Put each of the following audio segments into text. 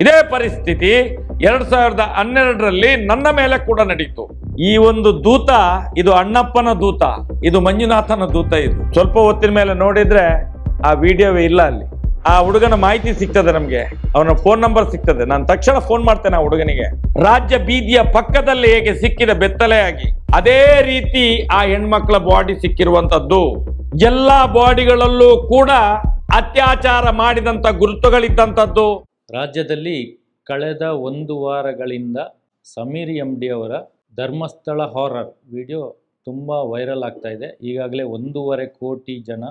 ಇದೇ ಪರಿಸ್ಥಿತಿ ಎರಡ್ ಸಾವಿರದ ಹನ್ನೆರಡರಲ್ಲಿ ನನ್ನ ಮೇಲೆ ಕೂಡ ನಡೀತು. ಈ ಒಂದು ದೂತ, ಇದು ಅಣ್ಣಪ್ಪನ ದೂತ, ಇದು ಮಂಜುನಾಥನ ದೂತ ಇದು. ಸ್ವಲ್ಪ ಹೊತ್ತಿನ ಮೇಲೆ ನೋಡಿದ್ರೆ ಆ ವಿಡಿಯೋವೇ ಇಲ್ಲ ಅಲ್ಲಿ. ಆ ಹುಡುಗನ ಮಾಹಿತಿ ಸಿಗ್ತದೆ ನಮ್ಗೆ. ಅವನ ಫೋನ್ ನಂಬರ್ ಸಿಗ್ತದೆ. ನಾನು ತಕ್ಷಣ ಫೋನ್ ಮಾಡ್ತೇನೆ ಆ ಹುಡುಗನಿಗೆ. ರಾಜ್ಯ ಬೀದಿಯ ಪಕ್ಕದಲ್ಲಿ ಹೇಗೆ ಸಿಕ್ಕಿದ ಬೆತ್ತಲೆಯಾಗಿ. ಅದೇ ರೀತಿ ಆ ಹೆಣ್ಮಕ್ಳ ಬಾಡಿ ಸಿಕ್ಕಿರುವಂತದ್ದು ಎಲ್ಲಾ ಬಾಡಿಗಳಲ್ಲೂ ಕೂಡ ಅತ್ಯಾಚಾರ ಮಾಡಿದಂತ ಗುರುತುಗಳಿದ್ದಂಥದ್ದು. ರಾಜ್ಯದಲ್ಲಿ ಕಳೆದ ಒಂದು ವಾರಗಳಿಂದ ಸಮೀರ್ ಎಂ ಡಿ ಅವರ ಧರ್ಮಸ್ಥಳ ಹಾರರ್ ವಿಡಿಯೋ ತುಂಬ ವೈರಲ್ ಆಗ್ತಾ ಇದೆ. ಈಗಾಗಲೇ ಒಂದೂವರೆ ಕೋಟಿ ಜನ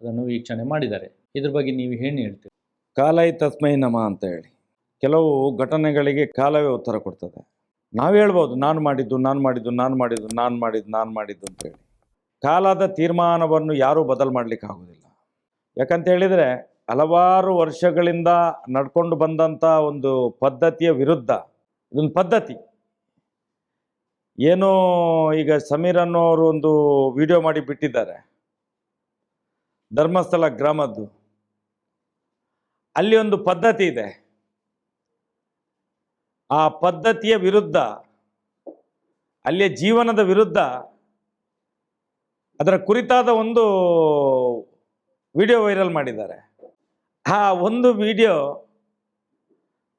ಅದನ್ನು ವೀಕ್ಷಣೆ ಮಾಡಿದ್ದಾರೆ. ಇದ್ರ ಬಗ್ಗೆ ನೀವು ಏನು ಹೇಳ್ತೀರಿ? ಕಾಲೈ ತಸ್ಮೈ ನಮ ಅಂತ ಹೇಳಿ. ಕೆಲವು ಘಟನೆಗಳಿಗೆ ಕಾಲವೇ ಉತ್ತರ ಕೊಡ್ತದೆ. ನಾವು ಹೇಳ್ಬೋದು, ನಾನು ಮಾಡಿದ್ದು ನಾನು ಮಾಡಿದ್ದು ನಾನು ಮಾಡಿದ್ದು ನಾನು ಮಾಡಿದ್ದು ನಾನು ಮಾಡಿದ್ದು ಅಂತ ಹೇಳಿ. ಕಾಲದ ತೀರ್ಮಾನವನ್ನು ಯಾರೂ ಬದಲು ಮಾಡಲಿಕ್ಕೆ ಆಗೋದಿಲ್ಲ ಯಾಕಂತ ಹೇಳಿದರೆ ಹಲವಾರು ವರ್ಷಗಳಿಂದ ನಡ್ಕೊಂಡು ಬಂದಂಥ ಒಂದು ಪದ್ಧತಿಯ ವಿರುದ್ಧ, ಇದೊಂದು ಪದ್ಧತಿ. ಏನೋ ಈಗ ಸಮೀರ್ ಅನ್ನೋರು ಒಂದು ವಿಡಿಯೋ ಮಾಡಿ ಬಿಟ್ಟಿದ್ದಾರೆ. ಧರ್ಮಸ್ಥಳ ಗ್ರಾಮದ್ದು. ಅಲ್ಲಿ ಒಂದು ಪದ್ಧತಿ ಇದೆ. ಆ ಪದ್ಧತಿಯ ವಿರುದ್ಧ, ಅಲ್ಲಿಯ ಜೀವನದ ವಿರುದ್ಧ ಅದರ ಕುರಿತಾದ ಒಂದು ವಿಡಿಯೋ ವೈರಲ್ ಮಾಡಿದ್ದಾರೆ. ಆ ಒಂದು ವಿಡಿಯೋ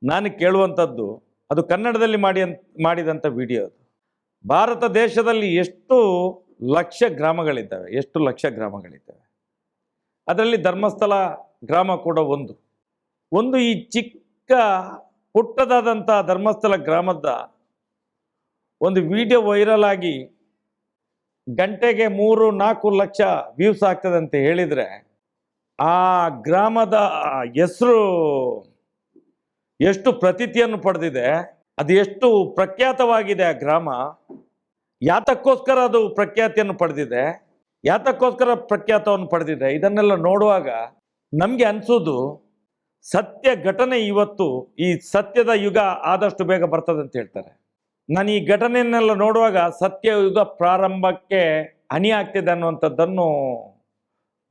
ನಾನು ಕೇಳುವಂಥದ್ದು, ಅದು ಕನ್ನಡದಲ್ಲಿ ಮಾಡಿ ಮಾಡಿದಂಥ ವಿಡಿಯೋ ಅದು. ಭಾರತ ದೇಶದಲ್ಲಿ ಎಷ್ಟು ಲಕ್ಷ ಗ್ರಾಮಗಳಿದ್ದಾವೆ, ಎಷ್ಟು ಲಕ್ಷ ಗ್ರಾಮಗಳಿದ್ದಾವೆ. ಅದರಲ್ಲಿ ಧರ್ಮಸ್ಥಳ ಗ್ರಾಮ ಕೂಡ ಒಂದು. ಒಂದು ಈ ಚಿಕ್ಕ ಪುಟ್ಟದಾದಂಥ ಧರ್ಮಸ್ಥಳ ಗ್ರಾಮದ ಒಂದು ವಿಡಿಯೋ ವೈರಲ್ ಆಗಿ ಗಂಟೆಗೆ ಮೂರು ನಾಲ್ಕು ಲಕ್ಷ ವ್ಯೂಸ್ ಆಗ್ತದೆ ಅಂತ ಹೇಳಿದರೆ ಆ ಗ್ರಾಮದ ಹೆಸರು ಎಷ್ಟು ಪ್ರತೀತಿಯನ್ನು ಪಡೆದಿದೆ, ಅದು ಎಷ್ಟು ಪ್ರಖ್ಯಾತವಾಗಿದೆ ಆ ಗ್ರಾಮ, ಯಾತಕ್ಕೋಸ್ಕರ ಅದು ಪ್ರಖ್ಯಾತಿಯನ್ನು ಪಡೆದಿದೆ, ಯಾತಕ್ಕೋಸ್ಕರ ಪ್ರಖ್ಯಾತವನ್ನು ಪಡೆದಿದೆ, ಇದನ್ನೆಲ್ಲ ನೋಡುವಾಗ ನಮಗೆ ಅನಿಸೋದು ಸತ್ಯ ಘಟನೆ ಇವತ್ತು ಈ ಸತ್ಯದ ಯುಗ ಆದಷ್ಟು ಬೇಗ ಬರ್ತದೆ ಅಂತ ಹೇಳ್ತಾರೆ. ನಾನು ಈ ಘಟನೆಯನ್ನೆಲ್ಲ ನೋಡುವಾಗ ಸತ್ಯ ಯುಗ ಪ್ರಾರಂಭಕ್ಕೆ ಹನಿ ಆಗ್ತಿದೆ ಅನ್ನುವಂಥದ್ದನ್ನು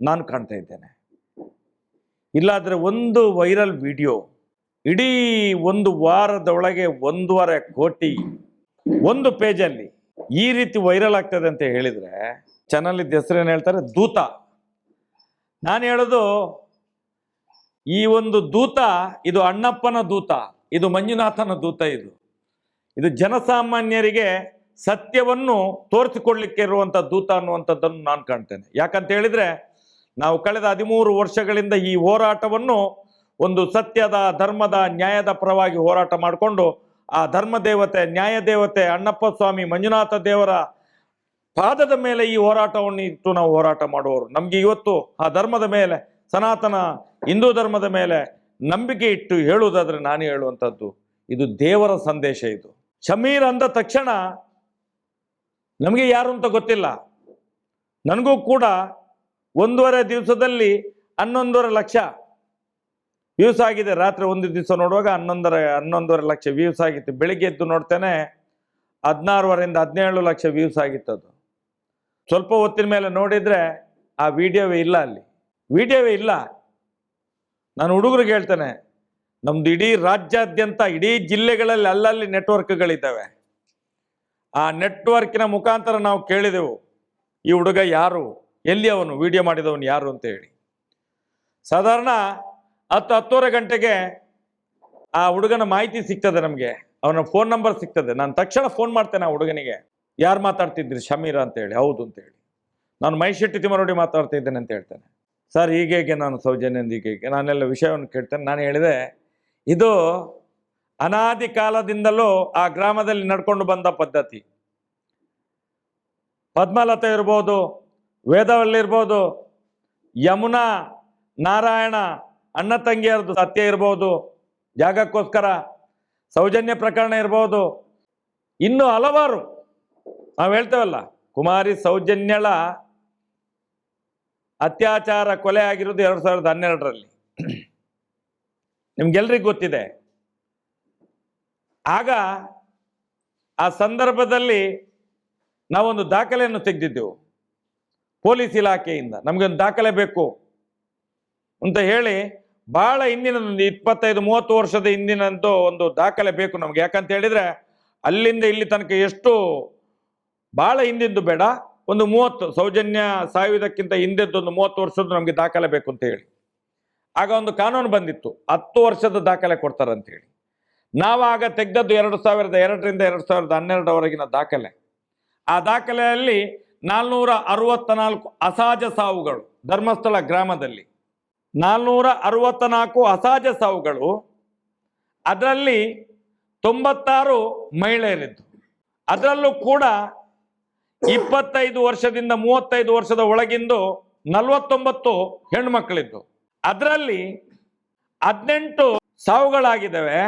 ನಾನು ಕಾಣ್ತಾ ಇದ್ದೇನೆ. ಇಲ್ಲಾದರೆ ಒಂದು ವೈರಲ್ ವಿಡಿಯೋ, ಇಡೀ ಒಂದು ವಾರದೊಳಗೆ ಒಂದೂವರೆ ಕೋಟಿ ಒಂದು ಪೇಜಲ್ಲಿ ಈ ರೀತಿ ವೈರಲ್ ಆಗ್ತದೆ ಅಂತ ಹೇಳಿದರೆ ಚಾನಲ್ ಇದ್ದ ಏನು ಹೇಳ್ತಾರೆ? ದೂತ. ನಾನು ಹೇಳೋದು, ಈ ಒಂದು ದೂತ, ಇದು ಅಣ್ಣಪ್ಪನ ದೂತ, ಇದು ಮಂಜುನಾಥನ ದೂತ ಇದು. ಇದು ಜನಸಾಮಾನ್ಯರಿಗೆ ಸತ್ಯವನ್ನು ತೋರಿಸಿಕೊಡ್ಲಿಕ್ಕೆ ಇರುವಂಥ ದೂತ ಅನ್ನುವಂಥದ್ದನ್ನು ನಾನು ಕಾಣ್ತೇನೆ. ಯಾಕಂತ ಹೇಳಿದರೆ ನಾವು ಕಳೆದ ಹದಿಮೂರು ವರ್ಷಗಳಿಂದ ಈ ಹೋರಾಟವನ್ನು ಒಂದು ಸತ್ಯದ, ಧರ್ಮದ, ನ್ಯಾಯದ ಪರವಾಗಿ ಹೋರಾಟ ಮಾಡಿಕೊಂಡು ಆ ಧರ್ಮ ದೇವತೆ ನ್ಯಾಯ ದೇವತೆ ಅಣ್ಣಪ್ಪ ಸ್ವಾಮಿ ಮಂಜುನಾಥ ದೇವರ ಪಾದದ ಮೇಲೆ ಈ ಹೋರಾಟವನ್ನು ಇಟ್ಟು ನಾವು ಹೋರಾಟ ಮಾಡುವವರು. ನಮಗೆ ಇವತ್ತು ಆ ಧರ್ಮದ ಮೇಲೆ, ಸನಾತನ ಹಿಂದೂ ಧರ್ಮದ ಮೇಲೆ ನಂಬಿಕೆ ಇಟ್ಟು ಹೇಳುವುದಾದ್ರೆ ನಾನು ಹೇಳುವಂಥದ್ದು, ಇದು ದೇವರ ಸಂದೇಶ ಇದು. ಶಮೀರ್ ಅಂದ ತಕ್ಷಣ ನಮಗೆ ಯಾರು ಅಂತ ಗೊತ್ತಿಲ್ಲ. ನನಗೂ ಕೂಡ ಒಂದೂವರೆ ದಿವಸದಲ್ಲಿ ಹನ್ನೊಂದೂವರೆ ಲಕ್ಷ ವ್ಯೂಸ್ ಆಗಿದೆ. ರಾತ್ರಿ ಒಂದು ದಿವಸ ನೋಡುವಾಗ ಹನ್ನೊಂದರ, ಹನ್ನೊಂದೂವರೆ ಲಕ್ಷ ವ್ಯೂಸ್ ಆಗಿತ್ತು. ಬೆಳಿಗ್ಗೆ ಎದ್ದು ನೋಡ್ತೇನೆ ಹದಿನಾರುವರೆಯಿಂದ ಹದಿನೇಳು ಲಕ್ಷ ವ್ಯೂಸ್ ಆಗಿತ್ತು ಅದು. ಸ್ವಲ್ಪ ಹೊತ್ತಿನ ಮೇಲೆ ನೋಡಿದರೆ ಆ ವಿಡಿಯೋವೇ ಇಲ್ಲ ಅಲ್ಲಿ. ವಿಡಿಯೋವೇ ಇಲ್ಲ. ನಾನು ಹುಡುಗರಿಗೆ ಹೇಳ್ತೇನೆ, ನಮ್ದು ಇಡೀ ರಾಜ್ಯಾದ್ಯಂತ, ಇಡೀ ಜಿಲ್ಲೆಗಳಲ್ಲಿ ಅಲ್ಲಲ್ಲಿ ನೆಟ್ವರ್ಕ್ಗಳಿದ್ದಾವೆ. ಆ ನೆಟ್ವರ್ಕಿನ ಮುಖಾಂತರ ನಾವು ಕೇಳಿದೆವು, ಈ ಹುಡುಗ ಯಾರು? ಎಲ್ಲಿ ಅವನು ವಿಡಿಯೋ ಮಾಡಿದವನು ಯಾರು ಅಂತ ಹೇಳಿ. ಸಾಧಾರಣ ಹತ್ತು ಹತ್ತುವರೆ ಗಂಟೆಗೆ ಆ ಹುಡುಗನ ಮಾಹಿತಿ ಸಿಗ್ತದೆ ನಮಗೆ. ಅವನ ಫೋನ್ ನಂಬರ್ ಸಿಗ್ತದೆ. ನಾನು ತಕ್ಷಣ ಫೋನ್ ಮಾಡ್ತೇನೆ ಆ ಹುಡುಗನಿಗೆ. ಯಾರು ಮಾತಾಡ್ತಿದ್ರಿ? ಶಮೀರ ಅಂತ ಹೇಳಿ. ಹೌದು ಅಂತ ಹೇಳಿ. ನಾನು ಮೈಶೆಟ್ಟಿ ತಿಮ್ಮರೋಡಿ ಮಾತಾಡ್ತಾ ಇದ್ದೇನೆ ಅಂತ ಹೇಳ್ತೇನೆ. ಸರ್, ಹೀಗೆ ಹೀಗೆ ನಾನು ಸೌಜನ್ಯದಿಂದ ಹೀಗೆ ಹೀಗೆ ನಾನೆಲ್ಲ ವಿಷಯವನ್ನು ಕೇಳ್ತೇನೆ. ನಾನು ಹೇಳಿದೆ, ಇದು ಅನಾದಿ ಕಾಲದಿಂದಲೂ ಆ ಗ್ರಾಮದಲ್ಲಿ ನಡ್ಕೊಂಡು ಬಂದ ಪದ್ಧತಿ. ಪದ್ಮಲತಾ ಇರ್ಬೋದು ವೇದವಲ್ಲಿ ಇರ್ಬೋದು ಯಮುನಾ, ನಾರಾಯಣ, ಅಣ್ಣ ತಂಗಿಯರದು ಸತ್ಯ ಇರ್ಬೋದು, ಜಾಗಕ್ಕೋಸ್ಕರ ಸೌಜನ್ಯ ಪ್ರಕರಣ ಇರ್ಬೋದು. ಇನ್ನು ಹಲವಾರು ನಾವು ಹೇಳ್ತೇವಲ್ಲ, ಕುಮಾರಿ ಸೌಜನ್ಯಳ ಅತ್ಯಾಚಾರ ಕೊಲೆ ಆಗಿರೋದು ಎರಡು ಸಾವಿರದ ಹನ್ನೆರಡರಲ್ಲಿ. ನಿಮ್ಗೆಲ್ರಿಗೂ ಗೊತ್ತಿದೆ. ಆಗ ಆ ಸಂದರ್ಭದಲ್ಲಿ ನಾವೊಂದು ದಾಖಲೆಯನ್ನು ತೆಗೆದಿದ್ದೆವು. ಪೊಲೀಸ್ ಇಲಾಖೆಯಿಂದ ನಮಗೊಂದು ದಾಖಲೆ ಬೇಕು ಅಂತ ಹೇಳಿ ಬಹಳ ಹಿಂದಿನ ಇಪ್ಪತ್ತೈದು, ಮೂವತ್ತು ವರ್ಷದ ಹಿಂದಿನಂತೂ ಒಂದು ದಾಖಲೆ ಬೇಕು ನಮ್ಗೆ. ಯಾಕಂತ ಹೇಳಿದ್ರೆ ಅಲ್ಲಿಂದ ಇಲ್ಲಿ ತನಕ ಎಷ್ಟು ಬಹಳ ಹಿಂದಿಂದು ಬೇಡ. ಒಂದು ಮೂವತ್ತು, ಸೌಜನ್ಯ ಸಾಯುವುದಕ್ಕಿಂತ ಹಿಂದೆದ್ದು ಒಂದು ಮೂವತ್ತು ವರ್ಷದ್ದು ನಮಗೆ ದಾಖಲೆ ಬೇಕು ಅಂತ ಹೇಳಿ. ಆಗ ಒಂದು ಕಾನೂನು ಬಂದಿತ್ತು. ಹತ್ತು ವರ್ಷದ ದಾಖಲೆ ಕೊಡ್ತಾರೆ ಅಂತ ಹೇಳಿ. ನಾವಾಗ ತೆಗೆದದ್ದು ಎರಡು ಸಾವಿರದ ಎರಡರಿಂದ ಎರಡು ಸಾವಿರದ ಹನ್ನೆರಡರವರೆಗಿನ ದಾಖಲೆ. ಆ ದಾಖಲೆಯಲ್ಲಿ ನಾಲ್ನೂರ ಅರವತ್ತ ನಾಲ್ಕು ಅಸಹಜ ಸಾವುಗಳು ಧರ್ಮಸ್ಥಳ ಗ್ರಾಮದಲ್ಲಿ. ನಾಲ್ನೂರ ಅರವತ್ತ ನಾಲ್ಕು ಅಸಹಜ ಸಾವುಗಳು. ಅದರಲ್ಲಿ ತೊಂಬತ್ತಾರು ಮಹಿಳೆಯರಿದ್ದು. ಅದರಲ್ಲೂ ಕೂಡ ಇಪ್ಪತ್ತೈದು ವರ್ಷದಿಂದ ಮೂವತ್ತೈದು ವರ್ಷದ ಒಳಗಿಂದು ನಲವತ್ತೊಂಬತ್ತು ಹೆಣ್ಮಕ್ಕಳಿದ್ದು ಅದರಲ್ಲಿ ಹದಿನೆಂಟು ಸಾವುಗಳಾಗಿದ್ದಾವೆ.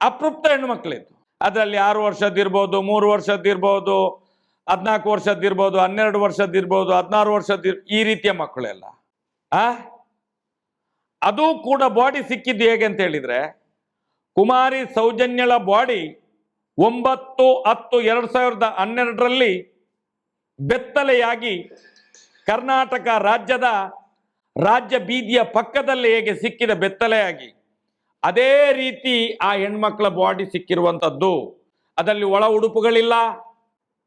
ಅಪೃಪ್ತ ಹೆಣ್ಮಕ್ಳಿದ್ದು. ಅದರಲ್ಲಿ ಆರು ವರ್ಷದ್ದಿರ್ಬೋದು ಮೂರು ವರ್ಷದ್ದಿರ್ಬೋದು ಹದಿನಾಲ್ಕು ವರ್ಷದ್ದಿರ್ಬೋದು ಹನ್ನೆರಡು ವರ್ಷದ್ದಿರ್ಬೋದು ಹದಿನಾರು ವರ್ಷದ ಈ ರೀತಿಯ ಮಕ್ಕಳೆಲ್ಲ. ಆ? ಅದು ಕೂಡ ಬಾಡಿ ಸಿಕ್ಕಿದ್ದು ಹೇಗೆ ಅಂತ ಹೇಳಿದ್ರೆ, ಕುಮಾರಿ ಸೌಜನ್ಯಳ ಬಾಡಿ ಒಂಬತ್ತು, ಹತ್ತು, ಎರಡು ಸಾವಿರದ ಹನ್ನೆರಡರಲ್ಲಿ ಬೆತ್ತಲೆಯಾಗಿ ಕರ್ನಾಟಕ ರಾಜ್ಯದ ರಾಜ್ಯ ಬೀದಿಯ ಪಕ್ಕದಲ್ಲಿ ಹೇಗೆ ಸಿಕ್ಕಿದ ಬೆತ್ತಲೆಯಾಗಿ, ಅದೇ ರೀತಿ ಆ ಹೆಣ್ಮಕ್ಳ ಬಾಡಿ ಸಿಕ್ಕಿರುವಂಥದ್ದು. ಅದರಲ್ಲಿ ಒಳ ಉಡುಪುಗಳಿಲ್ಲ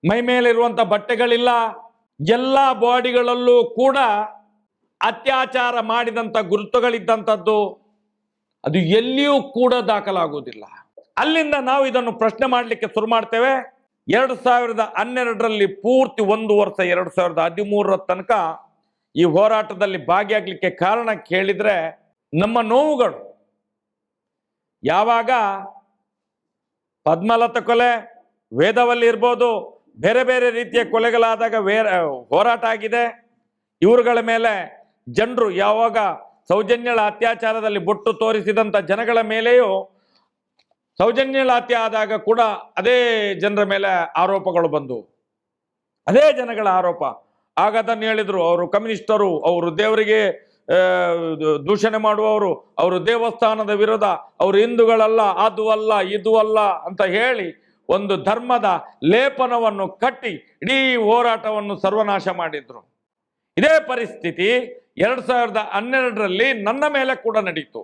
ಮೈ ಮೇಲಿರುವಂಥ ಬಟ್ಟೆಗಳಿಲ್ಲ, ಎಲ್ಲ ಬಾಡಿಗಳಲ್ಲೂ ಕೂಡ ಅತ್ಯಾಚಾರ ಮಾಡಿದಂಥ ಗುರುತುಗಳಿದ್ದಂಥದ್ದು ಅದು ಎಲ್ಲಿಯೂ ಕೂಡ ದಾಖಲಾಗುವುದಿಲ್ಲ. ಅಲ್ಲಿಂದ ನಾವು ಇದನ್ನು ಪ್ರಶ್ನೆ ಮಾಡಲಿಕ್ಕೆ ಶುರು ಮಾಡ್ತೇವೆ. ಎರಡು ಸಾವಿರದ ಹನ್ನೆರಡರಲ್ಲಿ ಪೂರ್ತಿ ಒಂದು ವರ್ಷ, ಎರಡು ಸಾವಿರದ ಹದಿಮೂರರ ತನಕ ಈ ಹೋರಾಟದಲ್ಲಿ ಭಾಗಿಯಾಗಲಿಕ್ಕೆ ಕಾರಣ ಕೇಳಿದ್ರೆ ನಮ್ಮ ನೋವುಗಳು. ಯಾವಾಗ ಪದ್ಮಲತ ಕೊಲೆ, ವೇದವಲ್ಲಿ ಇರ್ಬೋದು ಬೇರೆ ಬೇರೆ ರೀತಿಯ ಕೊಲೆಗಳಾದಾಗ ವೇರ ಹೋರಾಟ ಆಗಿದೆ. ಇವರುಗಳ ಮೇಲೆ ಜನರು ಯಾವಾಗ ಸೌಜನ್ಯಳ ಅತ್ಯಾಚಾರದಲ್ಲಿ ಬೊಟ್ಟು ತೋರಿಸಿದಂಥ ಜನಗಳ ಮೇಲೆಯೂ ಸೌಜನ್ಯಳ ಹತ್ಯೆ ಆದಾಗ ಕೂಡ ಅದೇ ಜನರ ಮೇಲೆ ಆರೋಪಗಳು ಬಂದವು ಅದೇ ಜನಗಳ ಆರೋಪ. ಆಗ ಅದನ್ನು ಹೇಳಿದ್ರು, ಅವರು ಕಮ್ಯುನಿಸ್ಟರು, ಅವರು ದೇವರಿಗೆ ದೂಷಣೆ ಮಾಡುವವರು, ಅವರು ದೇವಸ್ಥಾನದ ವಿರೋಧ, ಅವರು ಹಿಂದೂಗಳಲ್ಲ, ಅದು ಅಲ್ಲ, ಇದು ಅಲ್ಲ ಅಂತ ಹೇಳಿ ಒಂದು ಧರ್ಮದ ಲೇಪನವನ್ನು ಕಟ್ಟಿ ಇಡೀ ಹೋರಾಟವನ್ನು ಸರ್ವನಾಶ ಮಾಡಿದ್ರು. ಇದೇ ಪರಿಸ್ಥಿತಿ ಎರಡು ಸಾವಿರದ ಹನ್ನೆರಡರಲ್ಲಿ ನನ್ನ ಮೇಲೆ ಕೂಡ ನಡೀತು.